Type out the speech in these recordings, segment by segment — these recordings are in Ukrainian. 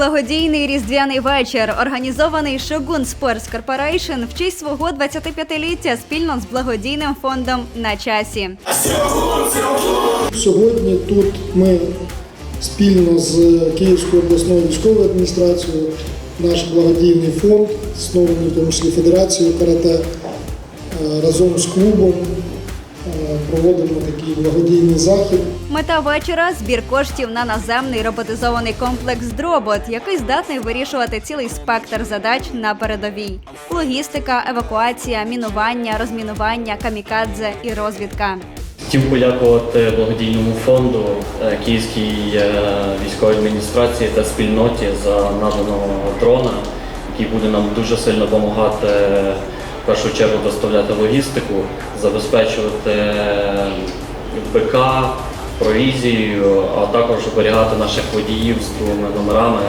Благодійний різдвяний вечір, організований Shogun Sports Corporation в честь свого 25-ліття спільно з благодійним фондом на часі. Сьогодні тут ми спільно з Київською обласною військовою адміністрацією, наш благодійний фонд, снований в тому числі Федерацією карате, е, разом з клубом проводимо такий благодійний захід. Мета вечора збір коштів на наземний роботизований комплекс Дробот, який здатний вирішувати цілий спектр задач на передовій: логістика, евакуація, мінування, розмінування, камікадзе і розвідка. Хотів подякувати благодійному фонду е, Київській е, військовій адміністрації та спільноті за наданого дрона, який буде нам дуже сильно допомагати в першу чергу доставляти логістику, забезпечувати е, БК, провізію, а також оберігати наших водіїв з другими номерами.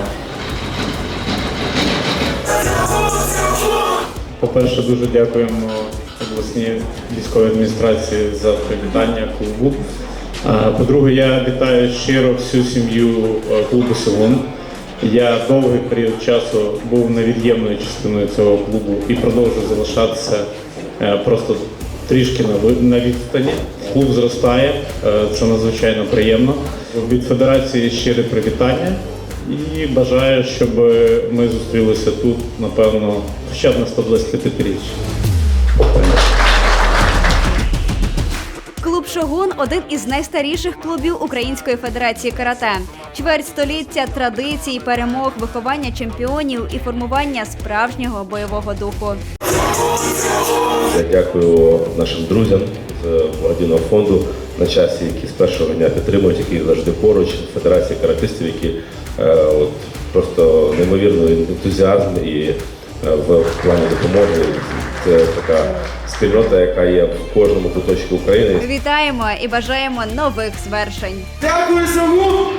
По-перше, дуже дякуємо обласній військовій адміністрації за привітання клубу. По-друге, я вітаю щиро всю сім'ю е, клубу Силун. Я довгий період часу був невід'ємною частиною цього клубу і продовжую залишатися е, просто трішки на відстані. Клуб зростає, е, це надзвичайно приємно. Від федерації щире привітання. І бажаю, щоб ми зустрілися тут, напевно, б на 125-річчя. Клуб Шогун один із найстаріших клубів Української федерації карате. Чверть століття традицій, перемог, виховання чемпіонів і формування справжнього бойового духу. Я дякую нашим друзям з благодійного фонду на часі, які з першого дня підтримують, які завжди поруч, Федерації каратистів, які е, от, просто неймовірний ентузіазм і е, в плані допомоги. Це така спільнота, яка є в кожному куточку України. Вітаємо і бажаємо нових звершень. Дякую, Саму!